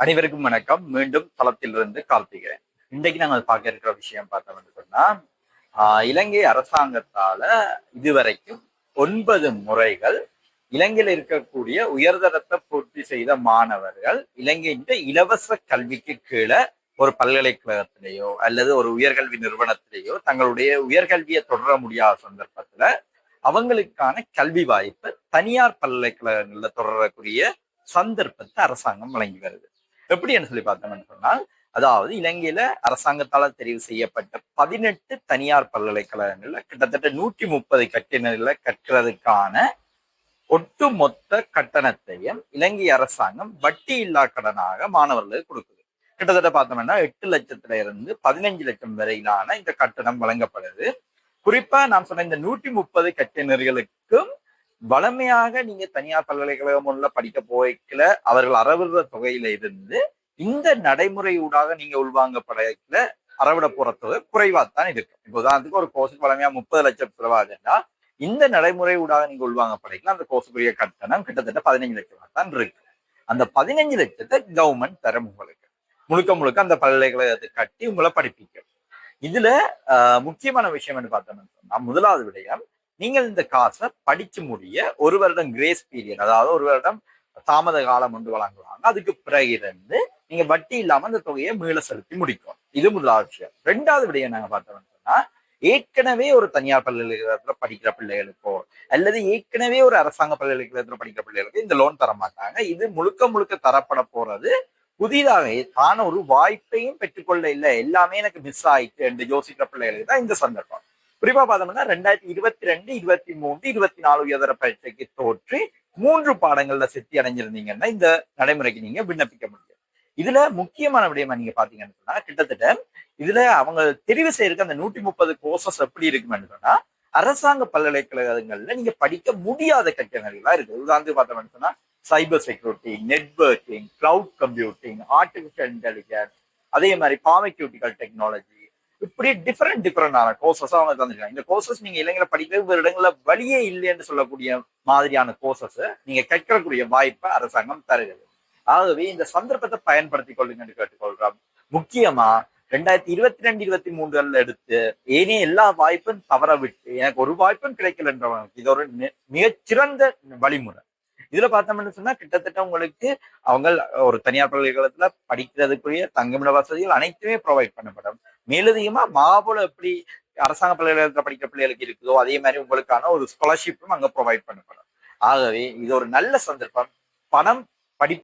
அனைவருக்கும் வணக்கம். மீண்டும் தளத்திலிருந்து கார்த்திகேயன் இன்றைக்கு நாங்கள் பார்க்க இருக்கிற விஷயம் பார்த்தோம்னு சொன்னா ஆஹ், இலங்கை அரசாங்கத்தால இதுவரைக்கும் ஒன்பது முறைகள் இலங்கையில் இருக்கக்கூடிய உயர்தரத்தை பூர்த்தி செய்த மாணவர்கள் இலங்கையின் இலவச கல்விக்கு கீழே ஒரு பல்கலைக்கழகத்திலேயோ அல்லது ஒரு உயர்கல்வி நிறுவனத்திலேயோ தங்களுடைய உயர்கல்வியை தொடர முடியாத சந்தர்ப்பத்துல அவங்களுக்கான கல்வி வாய்ப்பு தனியார் பல்கலைக்கழகங்கள்ல தொடரக்கூடிய சந்தர்ப்பத்தை அரசாங்கம் வழங்கி வருது. எப்படின்னு சொல்லி பார்த்தோம்னு சொன்னால் அதாவது இலங்கையில அரசாங்கத்தால தெரிவு செய்யப்பட்ட பதினெட்டு தனியார் பல்கலைக்கழகங்கள்ல கிட்டத்தட்ட நூற்றி முப்பது கட்டினர்களை கற்கிறதுக்கான ஒட்டுமொத்த கட்டணத்தையும் இலங்கை அரசாங்கம் வட்டி இல்லா கடனாக மாணவர்களுக்கு கொடுக்குது. கிட்டத்தட்ட பார்த்தோம்னா எட்டு லட்சத்துல இருந்து பதினஞ்சு லட்சம் வரையிலான இந்த கட்டணம் வழங்கப்படுது. குறிப்பா நான் சொன்ன இந்த நூற்றி முப்பது கட்டினர்களுக்கும் வளமையாக நீங்க தனியார் பல்கலைக்கழகம் உள்ள படிக்க போய்க்கல அவர்கள் அறவிடுற தொகையில இருந்து இந்த நடைமுறை ஊடாக நீங்க உள்வாங்கப்படல அறவிட போற தொகை குறைவாத்தான் இருக்கும். இப்போ உதாரணத்துக்கு ஒரு கோர்ஸுக்கு வளமையா முப்பது லட்சம் செலவாகுதுன்னா இந்த நடைமுறை ஊடாக நீங்க உள்வாங்க அந்த கோர்ஸுக்குரிய கட்டணம் கிட்டத்தட்ட பதினஞ்சு லட்சமா தான் இருக்கு. அந்த பதினஞ்சு லட்சத்தை கவர்மெண்ட் தரும் உங்களுக்கு. முழுக்க முழுக்க அந்த பல்கலைக்கழகத்தை கட்டி உங்களை படிப்பிக்கும். இதுல ஆஹ், முக்கியமான விஷயம் என்று பார்த்தோம்னு சொன்னா முதலாவது விடயம் நீங்கள் இந்த காசை படிச்சு முடிய ஒரு வருடம் கிரேஸ் பீரியட் அதாவது ஒரு வருடம் தாமத காலம் ஒன்று வழங்குவாங்க. அதுக்கு பிறகு இருந்து நீங்க வட்டி இல்லாம அந்த தொகையை மீள செலுத்தி முடிக்கும். இது முதலாவது விஷயம். ரெண்டாவது விடயம் நாங்க பார்த்தோம்னு சொன்னா ஏற்கனவே ஒரு தனியார் பல்கலைக்கழகத்துல படிக்கிற பிள்ளைகளுக்கோ அல்லது ஏற்கனவே ஒரு அரசாங்க பல்கலைக்கழகத்துல படிக்கிற பிள்ளைகளுக்கு இந்த லோன் தர மாட்டாங்க. இது முழுக்க முழுக்க தரப்பட போறது புதிதாக தான ஒரு வாய்ப்பையும் பெற்றுக்கொள்ள இல்லை. எல்லாமே எனக்கு மிஸ் ஆயிட்டு என்று யோசிக்கிற பிள்ளைகளுக்கு தான் இந்த சந்தர்ப்பம். குறிப்பா பார்த்தோம்னா ரெண்டாயிரத்தி இருபத்தி ரெண்டு இருபத்தி மூன்று இருபத்தி நாலு உயர்தர பரீட்சைக்கு தோற்றி மூன்று பாடங்கள்ல சித்தி அடைஞ்சிருந்தீங்கன்னா இந்த நடைமுறைக்கு நீங்க விண்ணப்பிக்க முடியும். இதுல முக்கியமான விடயமா நீங்க பாத்தீங்கன்னு சொன்னா கிட்டத்தட்ட இதுல அவங்க தெரிவு செய்யறதுக்கு அந்த நூற்றி முப்பது கோர்சஸ் எப்படி இருக்குன்னு சொன்னா அரசாங்க பல்கலைக்கழகங்கள்ல நீங்க படிக்க முடியாத கட்டணங்களா இருக்கு. உதாரணத்துக்கு பார்த்தோம்னு சொன்னா cyber security networking cloud computing artificial intelligence அதே மாதிரி பாமிக்யூட்டிக்கல் டெக்னாலஜி இப்படி டிஃப்ரெண்ட் டிஃப்ரெண்டான கோர்சஸ் அவங்க தந்துருக்காங்க. இந்த கோர்சஸ் நீங்க இளைஞர்ல படிக்கிறது வேறு இடங்கள்ல வழியே இல்லைன்னு சொல்லக்கூடிய மாதிரியான கோர்சஸ் நீங்க கற்கக்கூடிய வாய்ப்பை அரசாங்கம் தருகிறது. ஆகவே இந்த சந்தர்ப்பத்தை பயன்படுத்திக் கொள்ளுங்கன்னு கேட்டுக்கொள்றோம் முக்கியமா ரெண்டாயிரத்தி இருபத்தி ரெண்டு இருபத்தி மூன்றுல எடுத்து ஏனைய எல்லா வாய்ப்பும் தவற விட்டு எனக்கு ஒரு வாய்ப்பும் கிடைக்கலன்றவங்களுக்கு இது ஒரு நி- மிகச்சிறந்த வழிமுறை. இதுல பார்த்தோம்னு சொன்னா கிட்டத்தட்ட உங்களுக்கு அவங்க ஒரு தனியார் பல்கலைக்கழகத்துல படிக்கிறதுக்குரிய தங்குமிட வசதிகள் அனைத்துமே ப்ரொவைட் பண்ணப்படும். மேலதிகமா மாபோல எப்படி அரசாங்க பல்கலைக்கழகத்தில் படிக்கிற பிள்ளைகளுக்கு இருக்குதோ அதே மாதிரி உங்களுக்கான ஒரு ஸ்காலர்ஷிப்பும் அங்க ப்ரொவைட் பண்ணப்படும். ஆகவே இது ஒரு நல்ல சந்தர்ப்பம். பணம் படி